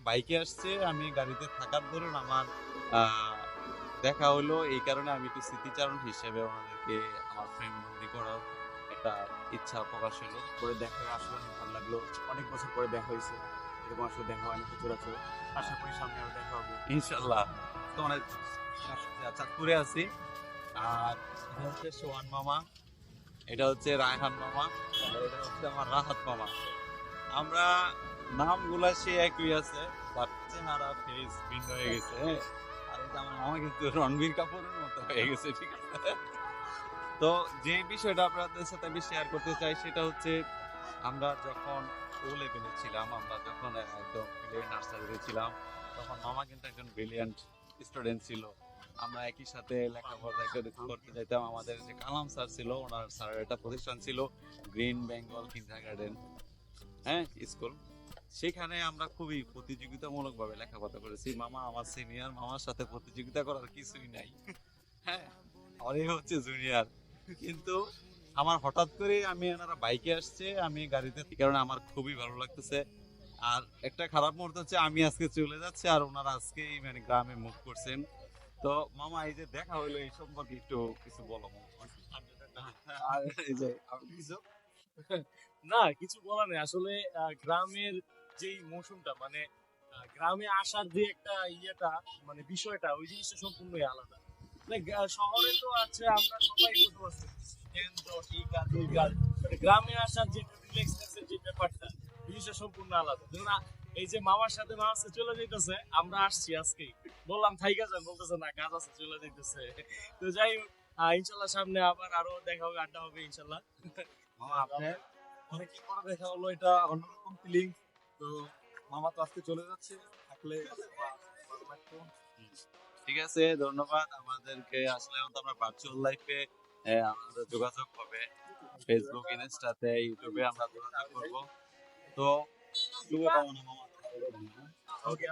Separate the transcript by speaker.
Speaker 1: বাইকে আসছে, আমি গাড়িতে থাকার দরুন আমার দেখা হলো। এই কারণে আমি একটু স্মৃতিচারণ হিসেবে ওনাদেরকে আমার ফ্রেম বন্দি করার একটা ইচ্ছা প্রকাশ হলো।
Speaker 2: পরে দেখা আসলে, অনেক ভালো লাগল। অনেক বছর পরে দেখা হয়েছে। এরকম আসলে দেখা হয় হয়নি সচরাচর। আশা করি সামনে আরও দেখা হবে।
Speaker 1: ইনশাল্লাহ তো অনেক চাঁদপুরে আছি। আর এটা হচ্ছে সোহান মামা। এটা হচ্ছে রায়হান মামা। আর এটা হচ্ছে আমার রাহাত মামা। আমরা নামগুলা সে একই আছে বাট চেহারা ফেস ভিন্ন হয়ে গেছে? আর এটা আমার মামা কিন্তু রণবীর কাপুরের মতো হয়ে গেছে, ঠিক আছে? তো যে বিষয়টা আপনাদের সাথে আমি শেয়ার করতে চাই, সেটা হচ্ছে আমরা যখন ও লেভেলে ছিলাম আমরা যখন একদম নার্সারিতে ছিলাম, তখন মামা কিন্তু একজন ব্রিলিয়ান্ট স্টুডেন্ট ছিল। আমরা একই সাথে লেখাপড়া করতে যেতাম আমাদের যে কালাম স্যার ছিল, ওনার স্যারের একটা প্রতিষ্ঠান ছিল গ্রিন বেঙ্গল কিন্ডার গার্ডেন হ্যাঁ স্কুল। সেখানে আমরা খুবই প্রতিযোগিতামূলক ভাবে লেখাপড়া করেছি। মামা আমার সিনিয়র মামার সাথে প্রতিযোগিতা করার কিছুই নাই। হ্যাঁ এই হচ্ছে জুনিয়র কিন্তু আমার হঠাৎ করে আমি এনারা বাইকে আসছে আমি গাড়িতে কারণে আমার খুবই ভালো লাগতেছে। আর একটা খারাপ মুহূর্ত হচ্ছে আমি আজকে চলে যাচ্ছি আর ওনারা আজকে মানে গ্রামে মুভ করছেন। তো মামা এই যে দেখা হইল এই সম্পর্কে একটু কিছু বলো। মামা। আর এই যে কিছু?
Speaker 3: না, কিছু বলার নেই। আসলে গ্রামের যেই মৌসুমটা মানে গ্রামে আসার যে একটা ইয়েটা মানে বিষয়টা, ওই জিনিসটা সম্পূর্ণই আলাদা। মানে শহরে তো আছে, আমরা সবাই মানে গ্রামে আসার যে যে ব্যাপারটা সম্পূর্ণ আলাদা। ধরুন এই যে মামার সাথে, মামার চলে যেতেছে আমরা আসছি আজকেই বললাম বলতেছে, না কাজ আছে, চলে যেতেছে তো যাই ইনশাল্লাহ সামনে আবার আরও দেখা হবে, আড্ডা হবে, ইনশাল্লাহ।
Speaker 1: মামা
Speaker 2: অনেকদিন পরে দেখা হলো এটা? অন্যরকম ফিলিং তো মামা তো আজকে চলে যাচ্ছে থাকলে
Speaker 1: ঠিক আছে ধন্যবাদ। আমাদেরকে আসলে আমরা ভার্চুয়াল লাইফে আমাদের যোগাযোগ হবে। ফেসবুক ইনস্টাতে ইউটিউবে আমরা যোগাযোগ করব। তো শুভকামনা মামা।
Speaker 3: ওকে